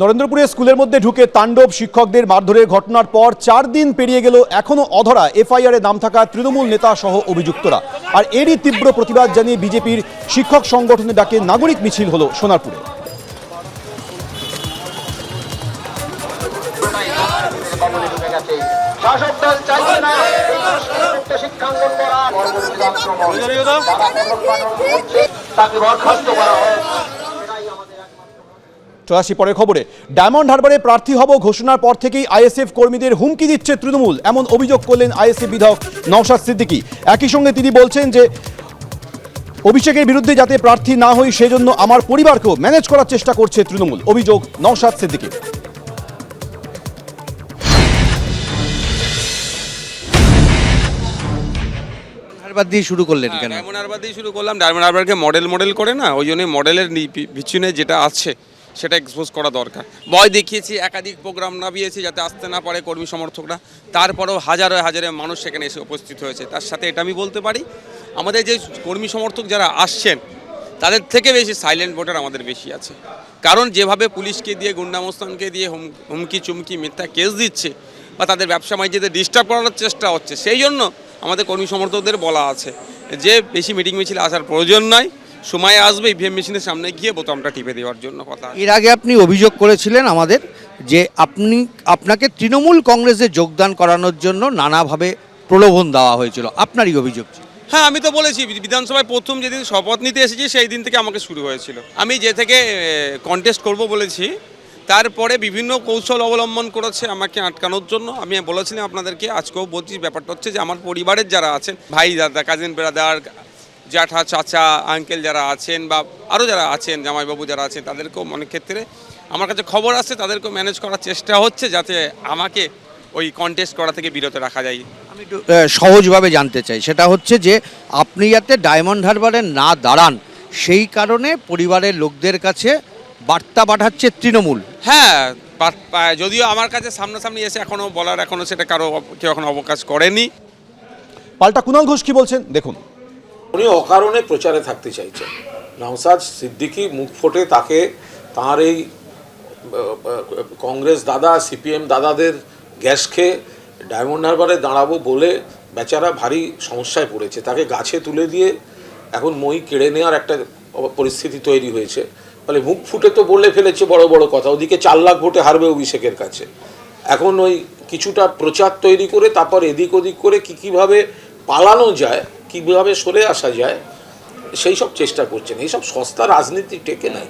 নরেন্দ্রপুরে স্কুলের মধ্যে ঢুকে তাণ্ডব শিক্ষকদের মারধরের ঘটনার পর চার দিন পেরিয়ে গেল এখনও অধরা এফআইআর এ নাম থাকা তৃণমূল নেতা সহ অভিযুক্তরা। আর এরই তীব্র প্রতিবাদ জানিয়ে বিজেপির শিক্ষক সংগঠনের ডাকে নাগরিক মিছিল হলো সোনারপুরে। শাসক দল চাইছে না। শিক্ষাঙ্গন করা পরবর্তী আক্রমণ। যারা পদক্ষেপ করছে তাকে বরখাস্ত করা হোক চলে আসি পরের খবরে ডায়মন্ড হারবারে প্রার্থী হব ঘোষণার পর থেকেই আইএসএফ কর্মীদের হুমকি দিচ্ছে তৃণমূল এমন অভিযোগ করলেন আইএসএফ বিধায়ক নওশাদ সিদ্দিকী। একই সঙ্গে তিনি বলছেন যে অভিষেকের বিরুদ্ধে যাতে প্রার্থী না হই সেজন্য আমার পরিবারকেও ম্যানেজ করার চেষ্টা করছে তৃণমূল অভিযোগ নওশাদ সিদ্দিকী। হারবার দিয়ে শুরু করলেন কেন? ডায়মন্ড হারবার দিয়ে শুরু করলাম। ডায়মন্ড হারবারকে মডেল মডেল করে না ওই জন্যই মডেলের পিছনে যেটা আছে সেটা এক্সপোজ করা দরকার। ভয় দেখিয়েছি, একাধিক প্রোগ্রাম নামিয়েছি যাতে আসতে না পারে কর্মী সমর্থকরা। তারপরেও হাজারে হাজারে মানুষ সেখানে এসে উপস্থিত হয়েছে। তার সাথে এটা আমি বলতে পারি, আমাদের যে কর্মী সমর্থক যারা আসছেন, তাদের থেকে বেশি সাইলেন্ট ভোটার আমাদের বেশি আছে। কারণ যেভাবে পুলিশকে দিয়ে, গুন্ডামস্তানকে দিয়ে হুম, হুমকি চুমকি, মিথ্যা কেস দিচ্ছে বা তাদের ব্যবসা বাণিজ্যতে ডিস্টার্ব করার চেষ্টা হচ্ছে, সেই জন্য আমাদের কর্মী সমর্থকদের বলা আছে। যে বেশি মিটিং মিছিল আসার প্রয়োজন নাই সময় আসবে ইভিএম মেশিনের সামনে গিয়ে বোতামটা টিপে দেওয়ার জন্য কথা এর আগে আপনি অভিযোগ করেছিলেন আমাদের যে আপনি আপনাকে তৃণমূল কংগ্রেসে যোগদান করানোর জন্য নানাভাবে প্রলোভন দেওয়া হয়েছিল। আপনারই অভিযোগ ছিল। হ্যাঁ আমি তো বলেছি বিধানসভায় প্রথম যেদিন শপথ নিতে এসেছি সেই দিন থেকে আমাকে শুরু হয়েছিল। আমি যে থেকে কন্টেস্ট করব বলেছি তারপরে বিভিন্ন কৌশল অবলম্বন করেছে আমাকে আটকানোর জন্য। আমি বলেছিলাম আপনাদেরকে আজকেও বলছি ব্যাপারটা হচ্ছে যে আমার পরিবারের যারা আছেন ভাই দাদা কাজিন ব্রাদার জ্যাঠা চাচা আঙ্কেল যারা আছেন বা আরও যারা আছেন জামাইবাবু যারা আছেন তাদেরকেও অনেক ক্ষেত্রে আমার কাছে খবর আসছে তাদেরকেও ম্যানেজ করার চেষ্টা হচ্ছে যাতে আমাকে ওই কন্টেস্ট করা থেকে বিরত রাখা যায়। আমি একটু সহজভাবে জানতে চাই। সেটা হচ্ছে যে আপনি যাতে ডায়মন্ড হারবারে না দাঁড়ান সেই কারণে পরিবারের লোকদের কাছে বার্তা পাঠাচ্ছে তৃণমূল। হ্যাঁ যদিও আমার কাছে সামনাসামনি এসে এখনও বলার এখনও সেটা কারও কেউ এখন অবকাশ করেনি। পাল্টা কুণাল ঘোষ কি বলছেন? দেখুন উনি অকারণে প্রচারে থাকতে চাইছেন। নওসাদ সিদ্দিকি মুখ ফোটে তাকে, তাঁর এই কংগ্রেস দাদা, সিপিএম দাদাদের গ্যাস খেয়ে ডায়মন্ড হারবারে দাঁড়াবো বলে বেচারা ভারী সমস্যায় পড়েছে। তাকে গাছে তুলে দিয়ে এখন মই কেড়ে নেওয়ার একটা পরিস্থিতি তৈরি হয়েছে। ফলে মুখ ফুটে তো বলে ফেলেছে বড় বড় কথা, ওদিকে চার লাখ ভোটে হারবে অভিষেকের কাছে। এখন ওই কিছুটা প্রচার তৈরি করে তারপর এদিক ওদিক করে কী কীভাবে পালানো যায় কীভাবে সরে আসা যায় সেই সব চেষ্টা করছেন। এইসব সস্তা রাজনীতি টেকে নাই।